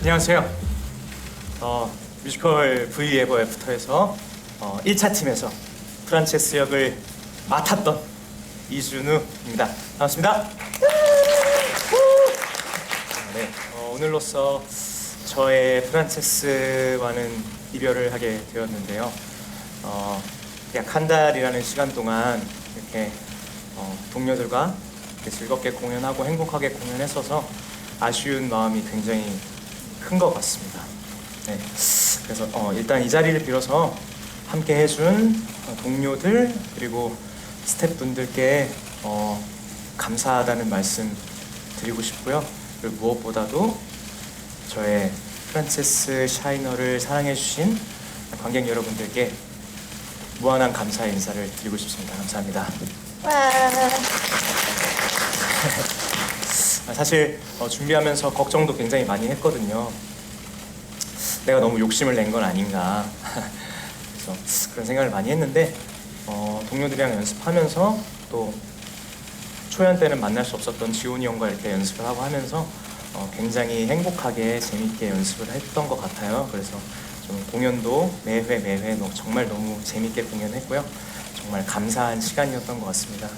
안녕하세요. 어, 뮤지컬 V 에버 애프터에서 어, 1차 팀에서 프란체스 역을 맡았던 이준우입니다. 반갑습니다. 네, 어, 오늘로써 저의 프란체스와는 이별을 하게 되었는데요. 어, 약 한 달이라는 시간 동안 이렇게 어, 동료들과 이렇게 즐겁게 공연하고 행복하게 공연했어서 아쉬운 마음이 굉장히 큰 것 같습니다. 네, 그래서 어, 일단 이 자리를 빌어서 함께 해준 어, 동료들 그리고 스태프분들께 어, 감사하다는 말씀 드리고 싶고요. 그리고 무엇보다도 저의 프란체스 샤이너를 사랑해주신 관객 여러분들께 무한한 감사의 인사를 드리고 싶습니다. 감사합니다. 아, 사실 어, 준비하면서 걱정도 굉장히 많이 했거든요. 내가 너무 욕심을 낸 건 아닌가. 그래서 그런 생각을 많이 했는데 어, 동료들이랑 연습하면서 또 초연 때는 만날 수 없었던 지훈이 형과 이렇게 연습을 하고 하면서 어, 굉장히 행복하게 재밌게 연습을 했던 것 같아요. 그래서 좀 공연도 매회 매회 너- 정말 너무 재밌게 공연했고요. 정말 감사한 시간이었던 것 같습니다.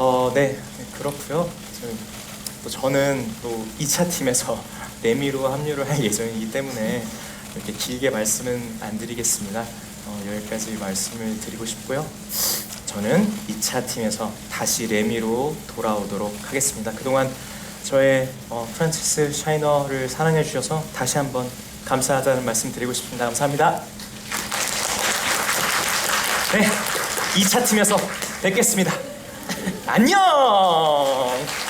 어, 네, 네, 그렇고요. 또 저는 또 2차 팀에서 내미로 합류를 할 예정이기 때문에 이렇게 길게 말씀은 안 드리겠습니다. 어, 여기까지 말씀을 드리고 싶고요. 저는 2차 팀에서 다시 레미로 돌아오도록 하겠습니다. 그동안 저의 어, 프란치스 샤이너를 사랑해 주셔서 다시 한번 감사하다는 말씀 드리고 싶습니다. 감사합니다. 네, 2차 팀에서 뵙겠습니다. 안녕.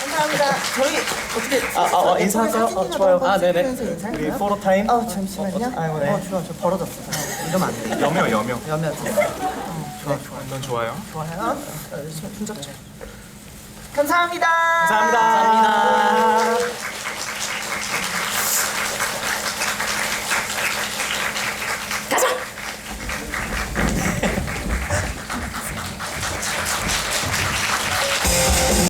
감사합니다. 저희 어떻게 아, 아, 아, 인사할까요? 어, 좋아요. 아, 네네. 우리? 포로 타임. 어 잠시만요. 어, 어, 아이고, 네. 어 좋아 저 벌어졌어. 어, 이러면 안 돼. 여명, 여명. 여면 어, 좋아 좋아 넌 좋아요? 좋아요. 어, 손- 손 잡자. 감사합니다. 감사합니다.